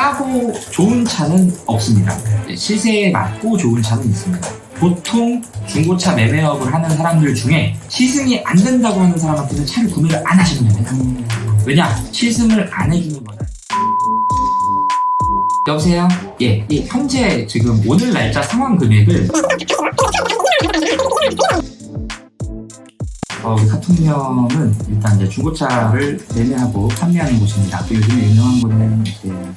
싸고 좋은 차는 없습니다. 시세에 맞고 좋은 차는 있습니다. 보통 중고차 매매업을 하는 사람들 중에 시승이 안 된다고 하는 사람한테는 차를 구매를 안 하시면 됩니다. 왜냐? 시승을 안 해주는 거는 여보세요? 예, 예, 현재 지금 오늘 날짜 상환 금액을 어, 우리 카통령은 일단 이제 중고차를 매매하고 판매하는 곳입니다. 또 요즘에 유명한 거는 이제 그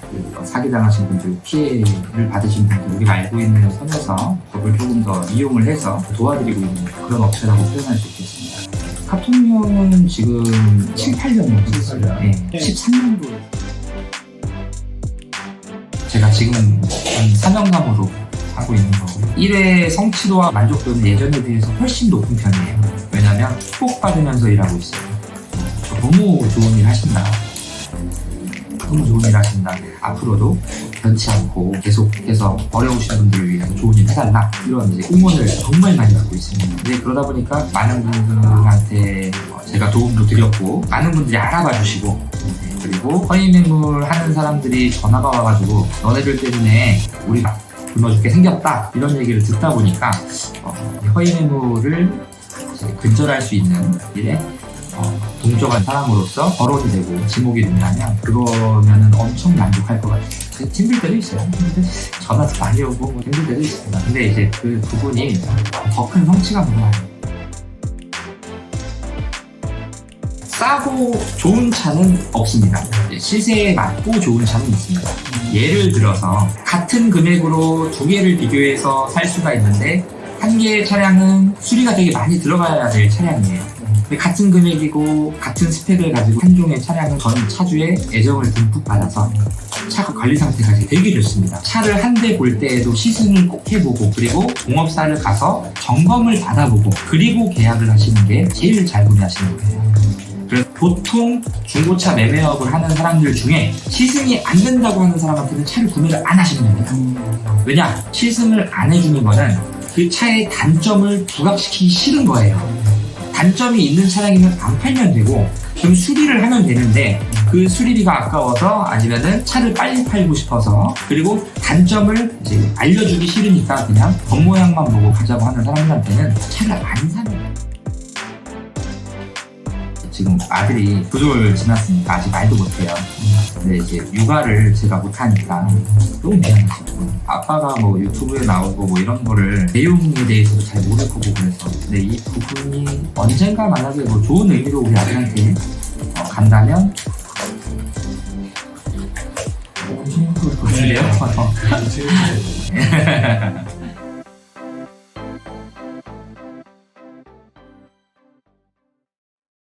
사기당하신 분들, 피해를 받으신 분들, 우리가 알고 있는 선에서 법을 조금 더 이용을 해서 도와드리고 있는 그런 업체라고 표현할 수 있겠습니다. 카통령은 지금 7, 8년 됐어요. 네, 13년도에 제가 지금 한 사명감으로 하고 있는 거고요. 1회 성취도와 만족도는 예전에 비해서 훨씬 높은 편이에요. 왜냐면 축복받으면서 일하고 있어요. 저 너무 좋은 일 하신다. 너무 좋은 일 하신다. 앞으로도 변치 않고 계속해서 어려우신 분들을 위해서 좋은 일 해달라. 이런 이제 응원을 정말 많이 받고 있습니다. 근데 그러다 보니까 많은 분들한테 어, 제가 도움도 드렸고, 많은 분들이 알아봐 주시고, 네, 그리고 허위 매물 하는 사람들이 전화가 와가지고 너네들 때문에 우리가 굶어죽게 생겼다 이런 얘기를 듣다 보니까 어, 이 허위 매물을 근절할 수 있는 일에 어, 동조한 사람으로서 거론이 되고 지목이 된다면 그거면은 엄청 만족할 것 같아요. 그 힘들 때도 있어요. 전화도 많이 오고 뭐 힘들 때도 있습니다. 근데 이제 그 부분이 더 큰 성취감으로 와요. 싸고 좋은 차는 없습니다. 시세에 맞고 좋은 차는 있습니다. 예를 들어서 같은 금액으로 두 개를 비교해서 살 수가 있는데 한 개의 차량은 수리가 되게 많이 들어가야 될 차량이에요. 근데 같은 금액이고 같은 스펙을 가지고 한 종의 차량은 전 차주의 애정을 듬뿍 받아서 차가 관리 상태가 되게 좋습니다. 차를 한 대 볼 때에도 시승을 꼭 해보고 그리고 공업사를 가서 점검을 받아보고 그리고 계약을 하시는 게 제일 잘 구매하시는 거예요. 보통 중고차 매매업을 하는 사람들 중에 시승이 안 된다고 하는 사람한테는 차를 구매를 안 하시면 됩니다. 왜냐? 시승을 안 해주는 거는 그 차의 단점을 부각시키기 싫은 거예요. 단점이 있는 차량이면 안 팔면 되고 좀 수리를 하면 되는데 그 수리비가 아까워서 아니면은 차를 빨리 팔고 싶어서 그리고 단점을 이제 알려주기 싫으니까 그냥 겉모양만 보고 가자고 하는 사람들한테는 차를 안 사는. 지금 아들이 두돌 지났으니까 아직 말도 못해요. 근데 이제 육아를 제가 못하니까 너무 미안해서 아빠가 뭐 유튜브에 나오고 뭐 이런 거를 내용에 대해서도 잘 모를 거고 그래서 근데 이 부분이 언젠가 만약에 뭐 좋은 의미로 우리 아들한테 어, 간다면 보실래요?